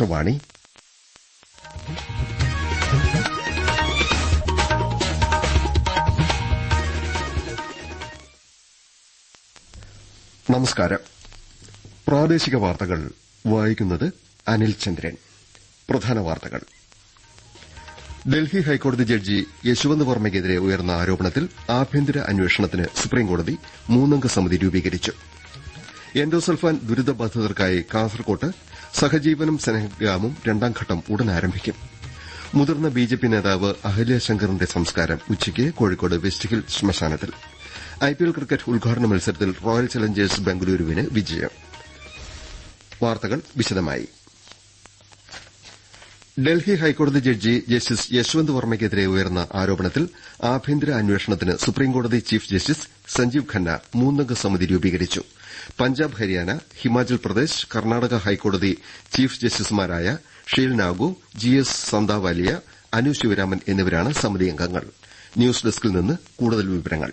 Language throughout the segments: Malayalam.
ആകാശവാണി നമസ്കാരം. പ്രാദേശിക വാർത്തകൾ വായിക്കുന്നത് അനിൽ ചന്ദ്രൻ. പ്രധാന വാർത്തകൾ. ഡൽഹി ഹൈക്കോടതി ജഡ്ജി യശ്വന്ത് വർമ്മയ്ക്കെതിരെ ഉയർന്ന ആരോപണത്തിൽ ആഭ്യന്തര അന്വേഷണത്തിന് സുപ്രീംകോടതി മൂന്നംഗ സമിതി രൂപീകരിച്ചു. എൻഡോസൾഫാൻ ദുരിതബാധിതർക്കായി കാസർകോട്ട് സഹജീവനം സ്നേഹഗ്രാമം രണ്ടാംഘട്ടം ഉടൻ ആരംഭിക്കും. മുതിർന്ന ബിജെപി നേതാവ് അഹല്യ ശങ്കറിന്റെ സംസ്കാരം ഉച്ചയ്ക്ക് കോഴിക്കോട് വെസ്റ്റ് ഹിൽ ശ്മശാനത്തിൽ. ഐപിഎൽ ക്രിക്കറ്റ് ഉദ്ഘാടന മത്സരത്തിൽ റോയൽ ചലഞ്ചേഴ്സ് ബംഗളൂരുവിന് വിജയം. വാർത്തകൾ വിശദമായി. ഡൽഹി ഹൈക്കോടതി ജഡ്ജി ജസ്റ്റിസ് യശ്വന്ത് വർമ്മയ്ക്കെതിരെ ഉയർന്ന ആരോപണത്തിൽ ആഭ്യന്തര അന്വേഷണത്തിന് സുപ്രീംകോടതി ചീഫ് ജസ്റ്റിസ് സഞ്ജീവ് ഖന്ന മൂന്നംഗ സമിതി രൂപീകരിച്ചു. പഞ്ചാബ് ഹരിയാന ഹിമാചൽ പ്രദേശ് കർണാടക ഹൈക്കോടതി ചീഫ് ജസ്റ്റിസുമാരായ ഷീൽ നാഗു ജി എസ് സന്താവാലിയ അനു ശിവരാമൻ എന്നിവരാണ് സമിതി അംഗങ്ങൾ. ന്യൂസ് ഡെസ്കിൽ നിന്ന് കൂടുതൽ വിവരങ്ങൾ.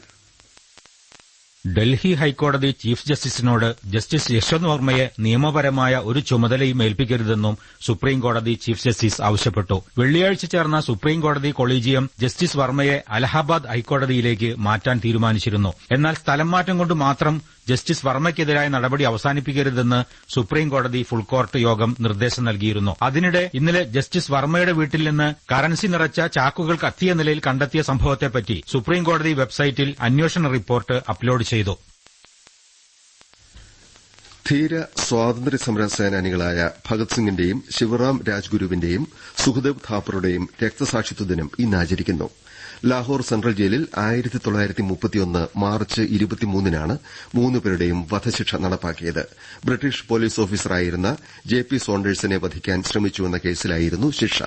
ഡൽഹി ഹൈക്കോടതി ചീഫ് ജസ്റ്റിസിനോട് ജസ്റ്റിസ് യശ്വന്ത് വർമ്മയെ നിയമപരമായ ഒരു ചുമതലയും ഏൽപ്പിക്കരുതെന്നും സുപ്രീംകോടതി ചീഫ് ജസ്റ്റിസ് ആവശ്യപ്പെട്ടു. വെള്ളിയാഴ്ച ചേർന്ന സുപ്രീംകോടതി കൊളീജിയം ജസ്റ്റിസ് വർമ്മയെ അലഹബാദ് ഹൈക്കോടതിയിലേക്ക് മാറ്റാൻ തീരുമാനിച്ചിരുന്നു. എന്നാൽ സ്ഥലം മാറ്റം കൊണ്ട് മാത്രം ജസ്റ്റിസ് വർമ്മയ്ക്കെതിരായ നടപടി അവസാനിപ്പിക്കരുതെന്ന് സുപ്രീംകോടതി ഫുൾകോർട്ട് യോഗം നിർദ്ദേശം നൽകിയിരുന്നു. അതിനിടെ ഇന്നലെ ജസ്റ്റിസ് വർമ്മയുടെ വീട്ടിൽ നിന്ന് കറൻസി നിറച്ച ചാക്കുകൾ കത്തിയ നിലയിൽ കണ്ടെത്തിയ സംഭവത്തെപ്പറ്റി സുപ്രീംകോടതി വെബ്സൈറ്റിൽ അന്വേഷണ റിപ്പോർട്ട് അപ്ലോഡ് ചെയ്തു. ധീര സ്വാതന്ത്ര്യ സമര സേനാനികളായ ഭഗത് സിംഗിന്റെയും ശിവറാം രാജ്ഗുരുവിന്റെയും സുഖദേവ് ഥാപ്പറുടെയും രക്തസാക്ഷിത്വ ദിനം ഇന്ന് ആചരിക്കുന്നു. ലാഹോർ സെൻട്രൽ ജയിലിൽ മാർച്ച് ഇരുപത്തിമൂന്നിനാണ് മൂന്നുപേരുടെയും വധശിക്ഷ നടപ്പാക്കിയത്. ബ്രിട്ടീഷ് പോലീസ് ഓഫീസറായിരുന്ന ജെ പി സോണ്ടേഴ്സിനെ വധിക്കാൻ ശ്രമിച്ചുവെന്ന കേസിലായിരുന്നു ശിക്ഷ.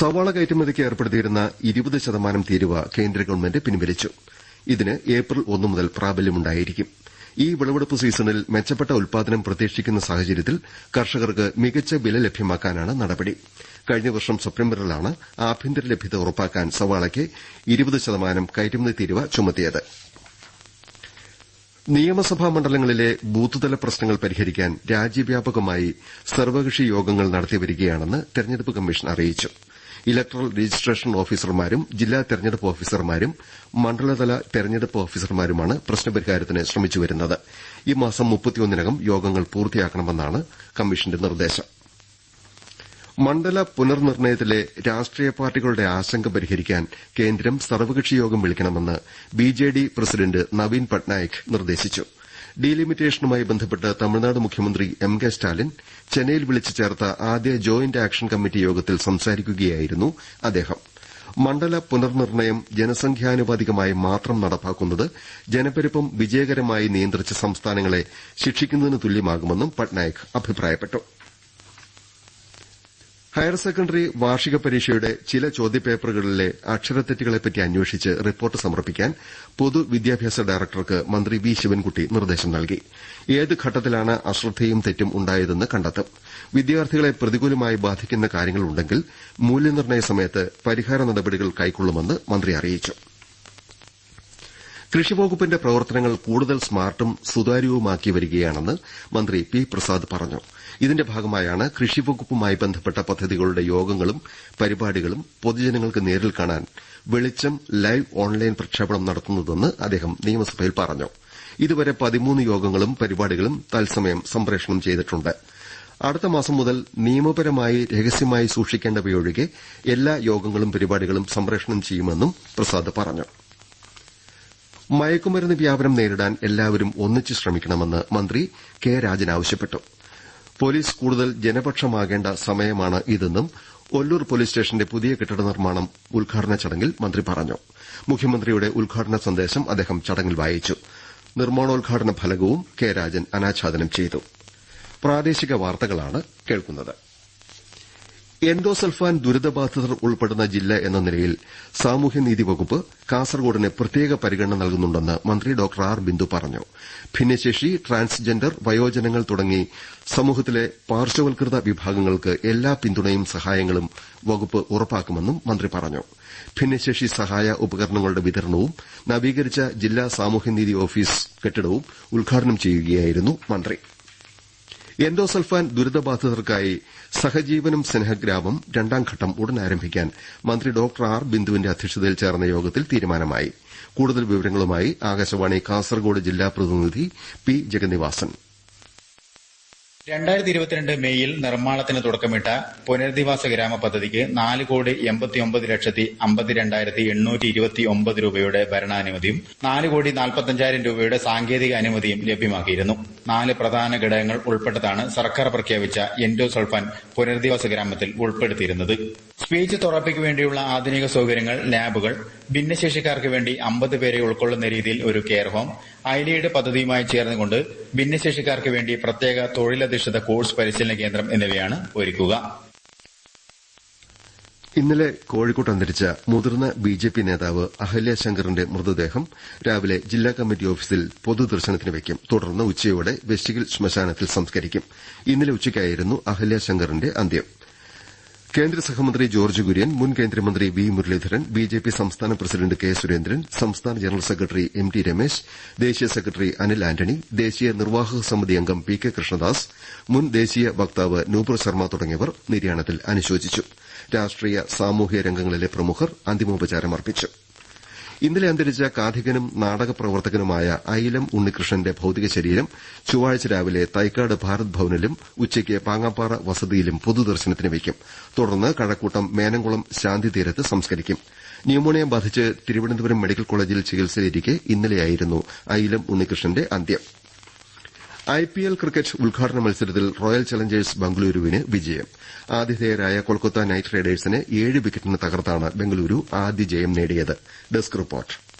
സവാള കയറ്റുമതിക്ക് ഏർപ്പെടുത്തിയിരുന്ന ഇരുപത് ശതമാനം തീരുവ കേന്ദ്ര ഗവൺമെന്റ് പിൻവലിച്ചു. ഇതിന് ഏപ്രിൽ ഒന്ന് മുതൽ പ്രാബല്യമുണ്ടായിരിക്കും. ഈ വിളവെടുപ്പ് സീസണിൽ മെച്ചപ്പെട്ട ഉൽപാദനം പ്രതീക്ഷിക്കുന്ന സാഹചര്യത്തിൽ കർഷകർക്ക് മികച്ച വില ലഭ്യമാക്കാനാണ് നടപടി. കഴിഞ്ഞ വർഷം സെപ്റ്റംബറിലാണ് ആഭ്യന്തര ലഭ്യത ഉറപ്പാക്കാൻ സവാളയ്ക്ക് ഇരുപത് ശതമാനം കയറ്റുമതി തീരുവ ചുമത്തിയത്. നിയമസഭാ മണ്ഡലങ്ങളിലെ ബൂത്തുതല പ്രശ്നങ്ങൾ പരിഹരിക്കാൻ രാജ്യവ്യാപകമായി സർവകക്ഷി യോഗങ്ങൾ നടത്തിവരികയാണെന്ന് തെരഞ്ഞെടുപ്പ് കമ്മീഷൻ അറിയിച്ചു. ഇലക്ടറൽ രജിസ്ട്രേഷൻ ഓഫീസർമാരും ജില്ലാ തെരഞ്ഞെടുപ്പ് ഓഫീസർമാരും മണ്ഡലതല തെരഞ്ഞെടുപ്പ് ഓഫീസർമാരുമാണ് പ്രശ്നപരിഹാരത്തിന് ശ്രമിച്ചുവരുന്നത് ഈ മാസം മുപ്പത്തിയൊന്നിനകം യോഗങ്ങൾ പൂർത്തിയാക്കണമെന്നാണ് കമ്മീഷന്റെ നിർദ്ദേശം. മണ്ഡല പുനർനിർണയത്തിലെ രാഷ്ട്രീയ പാർട്ടികളുടെ ആശങ്ക പരിഹരിക്കാൻ കേന്ദ്രം സർവകക്ഷി യോഗം വിളിക്കണമെന്ന് ബിജെഡി പ്രസിഡന്റ് നവീൻ പട്നായിക് നിർദ്ദേശിച്ചു. ഡീലിമിറ്റേഷനുമായി ബന്ധപ്പെട്ട് തമിഴ്നാട് മുഖ്യമന്ത്രി എം കെ സ്റ്റാലിൻ ചെന്നൈയിൽ വിളിച്ചു ചേർത്ത ആദ്യ ജോയിന്റ് ആക്ഷൻ കമ്മിറ്റി യോഗത്തിൽ സംസാരിക്കുകയായിരുന്നു അദ്ദേഹം. മണ്ഡല പുനർനിർണയം ജനസംഖ്യാനുപാതികമായി മാത്രം നടപ്പാക്കുന്നത് ജനപ്പെരുപ്പം വിജയകരമായി നിയന്ത്രിച്ച സംസ്ഥാനങ്ങളെ ശിക്ഷിക്കുന്നതിന് തുല്യമാകുമെന്നും പട്നായിക് അഭിപ്രായപ്പെട്ടു. ഹയർ സെക്കൻഡറി വാർഷിക പരീക്ഷയുടെ ചില ചോദ്യപേപ്പറുകളിലെ അക്ഷരത്തെറ്റുകളെപ്പറ്റി അന്വേഷിച്ച് റിപ്പോർട്ട് സമർപ്പിക്കാൻ പൊതുവിദ്യാഭ്യാസ ഡയറക്ടർക്ക് മന്ത്രി വി ശിവൻകുട്ടി നിർദ്ദേശം നൽകി. ഏത് ഘട്ടത്തിലാണ് അശ്രദ്ധയും തെറ്റും ഉണ്ടായതെന്ന് കണ്ടെത്തും. വിദ്യാർത്ഥികളെ പ്രതികൂലമായി ബാധിക്കുന്ന കാര്യങ്ങളുണ്ടെങ്കിൽ മൂല്യനിർണയ സമയത്ത് പരിഹാര നടപടികൾ കൈക്കൊള്ളുമെന്ന് മന്ത്രി അറിയിച്ചു. കൃഷിവകുപ്പിന്റെ പ്രവർത്തനങ്ങൾ കൂടുതൽ സ്മാർട്ടും സുതാര്യവുമാക്കി വരികയാണെന്ന് മന്ത്രി പി പ്രസാദ് പറഞ്ഞു. ഇതിന്റെ ഭാഗമായാണ് കൃഷിവകുപ്പുമായി ബന്ധപ്പെട്ട പദ്ധതികളുടെ യോഗങ്ങളും പരിപാടികളും പൊതുജനങ്ങൾക്ക് നേരിൽ കാണാൻ വെളിച്ചം ലൈവ് ഓൺലൈൻ പ്രക്ഷേപണം നടത്തുന്നതെന്ന് അദ്ദേഹം നിയമസഭയിൽ പറഞ്ഞു. ഇതുവരെ പതിമൂന്ന് യോഗങ്ങളും പരിപാടികളും തത്സമയം സംപ്രേഷണം ചെയ്തിട്ടുണ്ട്. അടുത്ത മാസം മുതൽ നിയമപരമായി രഹസ്യമായി സൂക്ഷിക്കേണ്ടവയൊഴികെ എല്ലാ യോഗങ്ങളും പരിപാടികളും സംപ്രേഷണം ചെയ്യുമെന്നും പ്രസാദ് പറഞ്ഞു. മയക്കുമരുന്ന് വ്യാപനം നേരിടാൻ എല്ലാവരും ഒന്നിച്ച് ശ്രമിക്കണമെന്ന് മന്ത്രി കെ രാജൻ ആവശ്യപ്പെട്ടു. പോലീസ് കൂടുതൽ ജനപക്ഷമാകേണ്ട സമയമാണ് ഇതെന്നും ഒല്ലൂർ പോലീസ് സ്റ്റേഷന്റെ പുതിയ കെട്ടിട നിർമ്മാണം ഉദ്ഘാടന ചടങ്ങിൽ മന്ത്രി പറഞ്ഞു. മുഖ്യമന്ത്രിയുടെ ഉദ്ഘാടന സന്ദേശം അദ്ദേഹം ചടങ്ങിൽ വായിച്ചു. നിർമ്മാണോദ്ഘാടന ഫലകവും കെ രാജൻ അനാച്ഛാദനം ചെയ്തു. പ്രാദേശിക വാർത്തകളാണ് കേൾക്കുന്നത്. എൻഡോസൾഫാൻ ദുരിതബാധിതർ ഉൾപ്പെടുന്ന ജില്ല എന്ന നിലയിൽ സാമൂഹ്യനീതി വകുപ്പ് കാസർകോടിന് പ്രത്യേക പരിഗണന നൽകുന്നുണ്ടെന്ന് മന്ത്രി ഡോക്ടർ ആർ. ബിന്ദു പറഞ്ഞു. ഭിന്നശേഷി ട്രാൻസ്ജെൻഡർ വയോജനങ്ങൾ തുടങ്ങി സമൂഹത്തിലെ പാർശ്വവൽകൃത വിഭാഗങ്ങൾക്ക് എല്ലാ പിന്തുണയും സഹായങ്ങളും വകുപ്പ് ഉറപ്പാക്കുമെന്നും മന്ത്രി പറഞ്ഞു. ഭിന്നശേഷി സഹായ ഉപകരണങ്ങളുടെ വിതരണവും നവീകരിച്ച ജില്ലാ സാമൂഹ്യനീതി ഓഫീസ് കെട്ടിടവും ഉദ്ഘാടനം ചെയ്യുകയായിരുന്നു മന്ത്രി. എൻഡോസൾഫാൻ ദുരിതബാധിതർക്കായി സഹജീവനം സ്നേഹഗ്രാമം രണ്ടാംഘട്ടം ഉടൻ ആരംഭിക്കാൻ മന്ത്രി ഡോക്ടർ ആർ ബിന്ദുവിന്റെ അധ്യക്ഷതയിൽ ചേർന്ന യോഗത്തിൽ തീരുമാനമായി. കൂടുതൽ വിവരങ്ങളുമായി ആകാശവാണി കാസർകോട് ജില്ലാ പ്രതിനിധി പി ജഗന്നിവാസൻ. രണ്ടായിരത്തി ഇരുപത്തിരണ്ട് മെയ്യിൽ നിർമ്മാണത്തിന് തുടക്കമിട്ട പുനരധിവാസ ഗ്രാമ പദ്ധതിക്ക് നാല് കോടി എൺപത്തിയൊമ്പത് ലക്ഷത്തി അമ്പത്തിരണ്ടായിരത്തി എണ്ണൂറ്റി ഇരുപത്തി ഒമ്പത് രൂപയുടെ ഭരണാനുമതിയും നാല് കോടി നാൽപ്പത്തഞ്ചായിരം രൂപയുടെ സാങ്കേതിക അനുമതിയും ലഭ്യമാക്കിയിരുന്നു. നാല് പ്രധാന ഘടകങ്ങൾ ഉൾപ്പെട്ടതാണ് സർക്കാർ പ്രഖ്യാപിച്ച എൻഡോസൾഫാൻ പുനരധിവാസ ഗ്രാമത്തിൽ ഉൾപ്പെടുത്തിയിരുന്നത്. സ്പീച്ച് തെറാപ്പിക്ക് വേണ്ടിയുള്ള ആധുനിക സൌകര്യങ്ങൾ ലാബുകൾ ഭിന്നശേഷിക്കാർക്ക് വേണ്ടി അമ്പത് പേരെ ഉൾക്കൊള്ളുന്ന രീതിയിൽ ഒരു കെയർ ഹോം. ഐലിയുടെ പദ്ധതിയുമായി ചേർന്നുകൊണ്ട് ഭിന്നശേഷിക്കാർക്ക് വേണ്ടി പ്രത്യേക തൊഴിലധിഷ്ഠിത കോഴ്സ് പരിശീലന കേന്ദ്രം എന്നിവയാണ് ഒരുക്കുക. ഇന്നലെ കോഴിക്കോട്ട് അന്തരിച്ച മുതിർന്ന ബിജെപി നേതാവ് അഹല്യ ശങ്കറിന്റെ മൃതദേഹം രാവിലെ ജില്ലാ കമ്മിറ്റി ഓഫീസിൽ പൊതുദർശനത്തിന് വയ്ക്കും തുടർന്ന് ഉച്ചയോടെ വെസ്റ്റിഗിൽ ശ്മശാനത്തിൽ സംസ്കരിക്കും. ഇന്നലെ ഉച്ചയ്ക്കായിരുന്നു അഹല്യ ശങ്കറിന്റെ അന്ത്യം. കേന്ദ്ര സഹമന്ത്രി ജോർജ് കുര്യൻ മുൻ കേന്ദ്രമന്ത്രി വി മുരളീധരൻ ബിജെപി സംസ്ഥാന പ്രസിഡന്റ് കെ സുരേന്ദ്രൻ സംസ്ഥാന general secretary M T Ramesh ദേശീയ സെക്രട്ടറി അനിൽ ആന്റണി ദേശീയ നിർവാഹക സമിതി അംഗം പി കെ കൃഷ്ണദാസ് മുൻ ദേശീയ വക്താവ് നൂപുർ ശർമ്മ തുടങ്ങിയവർ നിര്യാണത്തിൽ അനുശോചിച്ചു. രാഷ്ട്രീയ സാമൂഹ്യ രംഗങ്ങളിലെ പ്രമുഖർ അന്തിമോപചാരമർപ്പിച്ചു. ഇന്നലെ അന്തരിച്ച കാഥികനും നാടക പ്രവർത്തകനുമായ അയിലം ഉണ്ണികൃഷ്ണന്റെ ഭൌതിക ശരീരം ചൊവ്വാഴ്ച രാവിലെ തൈക്കാട് ഭാരത് ഭവനിലും ഉച്ചയ്ക്ക് പാങ്ങാപ്പാറ വസതിയിലും പൊതുദർശനത്തിന് വയ്ക്കും. തുടർന്ന് കഴക്കൂട്ടം മേനംകുളം ശാന്തിതീരത്ത് സംസ്കരിക്കും. ന്യൂമോണിയ ബാധിച്ച് തിരുവനന്തപുരം മെഡിക്കൽ കോളേജിൽ ചികിത്സയിലിരിക്കെ ഇന്നലെയായിരുന്നു അയിലം ഉണ്ണികൃഷ്ണന്റെ അന്ത്യം. ഐപിഎൽ ക്രിക്കറ്റ് ഉദ്ഘാടന മത്സരത്തിൽ റോയൽ ചലഞ്ചേഴ്സ് ബംഗളൂരുവിന് വിജയം. ആതിഥേയരായ കൊൽക്കത്ത നൈറ്റ് റൈഡേഴ്സിനെ ഏഴ് വിക്കറ്റിന് തകർത്താണ് ബംഗളൂരു ആദ്യ ജയം നേടിയത്. Desk report.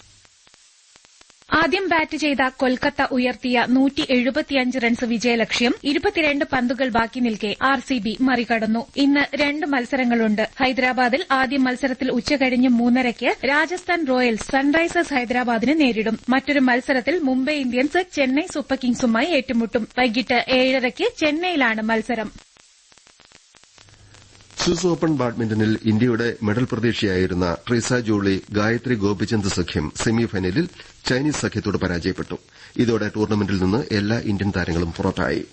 ആദ്യം ബാറ്റ് ചെയ്ത കൊൽക്കത്ത ഉയർത്തിയ നൂറ്റി എഴുപത്തിയഞ്ച് റൺസ് വിജയലക്ഷ്യം ഇരുപത്തിരണ്ട് പന്തുകൾ ബാക്കി നിൽക്കെ ആർ സി ബി മറികടന്നു. ഇന്ന് രണ്ട് മത്സരങ്ങളുണ്ട്. ഹൈദരാബാദിൽ ആദ്യ മത്സരത്തിൽ ഉച്ചകഴിഞ്ഞ് മൂന്നരയ്ക്ക് രാജസ്ഥാൻ റോയൽസ് സൺറൈസേഴ്സ് ഹൈദരാബാദിനെ നേരിടും. മറ്റൊരു മത്സരത്തിൽ മുംബൈ ഇന്ത്യൻസ് ചെന്നൈ സൂപ്പർ കിങ്സുമായി ഏറ്റുമുട്ടും. വൈകിട്ട് ഏഴരയ്ക്ക് ചെന്നൈയിലാണ് മത്സരം. സ്വിസ് ഓപ്പൺ ബാഡ്മിന്റണിൽ ഇന്ത്യയുടെ മെഡൽ പ്രതീക്ഷയായിരുന്ന ട്രീസ ജോളി ഗായത്രി ഗോപിചന്ദ് സഖ്യം സെമിഫൈനലിൽ ചൈനീസ് സഖ്യത്തോട് പരാജയപ്പെട്ടു. ഇതോടെ ടൂർണമെന്റിൽ നിന്ന് എല്ലാ ഇന്ത്യൻ താരങ്ങളും പുറത്തായി.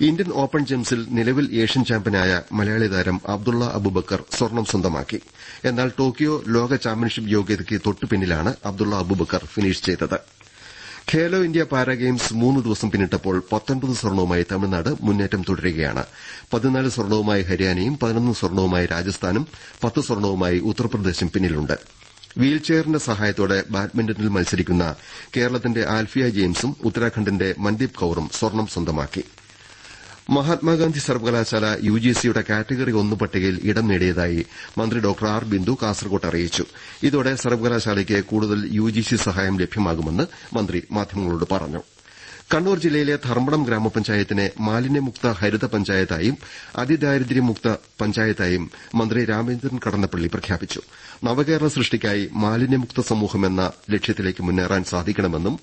ഇന്ത്യൻ ഓപ്പൺ ജെംസിൽ നിലവിൽ ഏഷ്യൻ ചാമ്പ്യനായ മലയാളി താരം അബ്ദുള്ള അബുബക്കർ സ്വർണം സ്വന്തമാക്കി. എന്നാൽ ടോക്കിയോ ലോക ചാമ്പ്യൻഷിപ്പ് യോഗ്യതയ്ക്ക് തൊട്ടുപിന്നിലാണ് അബ്ദുള്ള അബുബക്കർ ഫിനിഷ് ചെയ്തത്. ഖേലോ ഇന്ത്യ പാരാ ഗെയിംസ് മൂന്ന് ദിവസം പിന്നിട്ടപ്പോൾ പത്തൊൻപത് സ്വർണവുമായി തമിഴ്നാട് മുന്നേറ്റം തുടരുകയാണ്. പതിനാല് സ്വർണവുമായി ഹരിയാനയും പതിനൊന്ന് സ്വർണവുമായി രാജസ്ഥാനും പത്ത് സ്വർണവുമായി ഉത്തർപ്രദേശും പിന്നിലുണ്ട്. വീൽചെയറിന്റെ സഹായത്തോടെ ബാഡ്മിന്റണിൽ മത്സരിക്കുന്ന കേരളത്തിന്റെ ആൽഫിയ ജെയിംസും ഉത്തരാഖണ്ഡിന്റെ മൻദീപ് കൌറും സ്വർണം സ്വന്തമാക്കി. മഹാത്മാഗാന്ധി സർവകലാശാല യുജിസിയുടെ കാറ്റഗറി ഒന്ന് പട്ടികയിൽ ഇടം നേടിയതായി മന്ത്രി ഡോക്ടർ ആർ ബിന്ദു കാസർകോട്ട് അറിയിച്ചു. ഇതോടെ സർവകലാശാലയ്ക്ക് കൂടുതൽ യുജിസി സഹായം ലഭ്യമാകുമെന്ന് മന്ത്രി മാധ്യമങ്ങളോട് പറഞ്ഞു. കണ്ണൂർ ജില്ലയിലെ ധർമ്മടം ഗ്രാമപഞ്ചായത്തിനെ മാലിന്യമുക്ത ഹരിത പഞ്ചായത്തായും അതിദാരിദ്ര്യമുക്ത പഞ്ചായത്തായും മന്ത്രി രാമചന്ദ്രൻ കടന്നപ്പള്ളി പ്രഖ്യാപിച്ചു. നവകേരള സൃഷ്ടിക്കായി മാലിന്യമുക്ത സമൂഹം എന്ന ലക്ഷ്യത്തിലേക്ക് മുന്നേറാൻ സാധിക്കണമെന്നും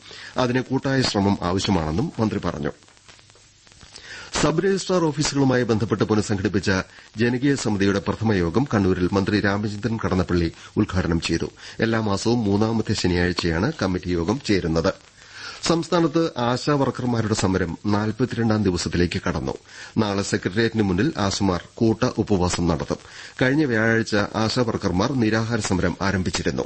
അതിന് കൂട്ടായ ശ്രമം ആവശ്യമാണെന്നും മന്ത്രി പറഞ്ഞു. സബ് രജിസ്ട്രാർ ഓഫീസുകളുമായി ബന്ധപ്പെട്ട് പുനഃസംഘടിപ്പിച്ച ജനകീയ സമിതിയുടെ പ്രഥമ യോഗം കണ്ണൂരിൽ മന്ത്രി രാമചന്ദ്രൻ കടന്നപ്പള്ളി ഉദ്ഘാടനം ചെയ്തു. എല്ലാ മാസവും മൂന്നാമത്തെ ശനിയാഴ്ചയാണ് കമ്മിറ്റി യോഗം ചേരുന്നത്. സംസ്ഥാനത്ത് ആശാവർക്കർമാരുടെ സമരം നാൽപ്പത്തിരണ്ടാം ദിവസത്തിലേക്ക് കടന്നു. നാളെ സെക്രട്ടേറിയറ്റിന് മുന്നിൽ ആശമാർ കൂട്ട ഉപവാസം നടത്തും. കഴിഞ്ഞ വ്യാഴാഴ്ച ആശാവർക്കർമാർ നിരാഹാര സമരം ആരംഭിച്ചിരുന്നു.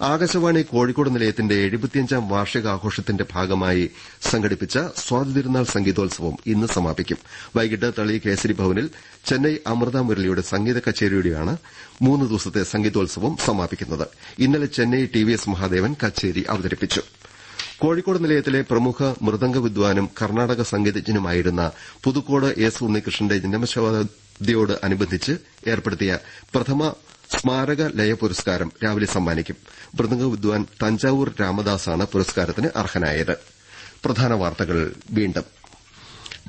ആകാശവാണി കോഴിക്കോട് നിലയത്തിന്റെ എഴുപത്തിയഞ്ചാം വാർഷികാഘോഷത്തിന്റെ ഭാഗമായി സംഘടിപ്പിച്ച സ്വാതിതിരുനാൾ സംഗീതോത്സവം ഇന്ന് സമാപിക്കും. വൈകിട്ട് തളി കേസരി ഭവനിൽ ചെന്നൈ അമൃത മുരളിയുടെ സംഗീത കച്ചേരിയോടെയാണ് മൂന്ന് ദിവസത്തെ സംഗീതോത്സവം സമാപിക്കുന്നത്. ഇന്നലെ Chennai T V S Mahadevan കച്ചേരി അവതരിപ്പിച്ചു. കോഴിക്കോട് നിലയത്തിലെ പ്രമുഖ മൃദംഗ വിദ്വാനും കർണാടക സംഗീതജ്ഞനുമായിരുന്ന പുതുക്കോട് എസ് ഉണ്ണികൃഷ്ണന്റെ ജന്മശതാബ്ദിയോട് അനുബന്ധിച്ച് ഏർപ്പെടുത്തിയ പ്രഥമ സ്മാരക ലയ പുരസ്കാരം രാവിലെ സമ്മാനിക്കും. മൃദംഗ വിദ്വാൻ തഞ്ചാവൂർ രാമദാസാണ് പുരസ്കാരത്തിന് അർഹനായത്. പ്രധാന വാർത്തകൾ വീണ്ടും.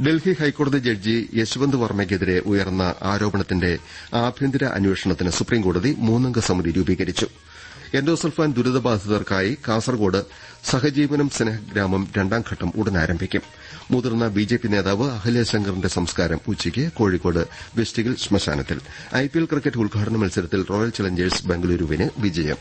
ഡൽഹി ഹൈക്കോടതി ജഡ്ജി യശ്വന്ത് വർമ്മയ്ക്കെതിരെ ഉയർന്ന ആരോപണത്തിന്റെ ആഭ്യന്തര അന്വേഷണത്തിന് സുപ്രീംകോടതി മൂന്നംഗ സമിതി രൂപീകരിച്ചു. എൻഡോസൾഫാൻ ദുരിതബാധിതർക്കായി കാസർകോട് സഹജീവനം സ്നേഹഗ്രാമം രണ്ടാംഘട്ടം ഉടൻ ആരംഭിക്കും. മുതിർന്ന ബിജെപി നേതാവ് അഹല്യ ശങ്കറിന്റെ സംസ്കാരം ഉച്ചയ്ക്ക് കോഴിക്കോട് വെസ്റ്റിഗിൽ ശ്മശാനത്തിൽ. ഐപിഎൽ ക്രിക്കറ്റ് ഉദ്ഘാടന മത്സരത്തിൽ റോയൽ ചലഞ്ചേഴ്സ് ബംഗളൂരുവിന് വിജയം.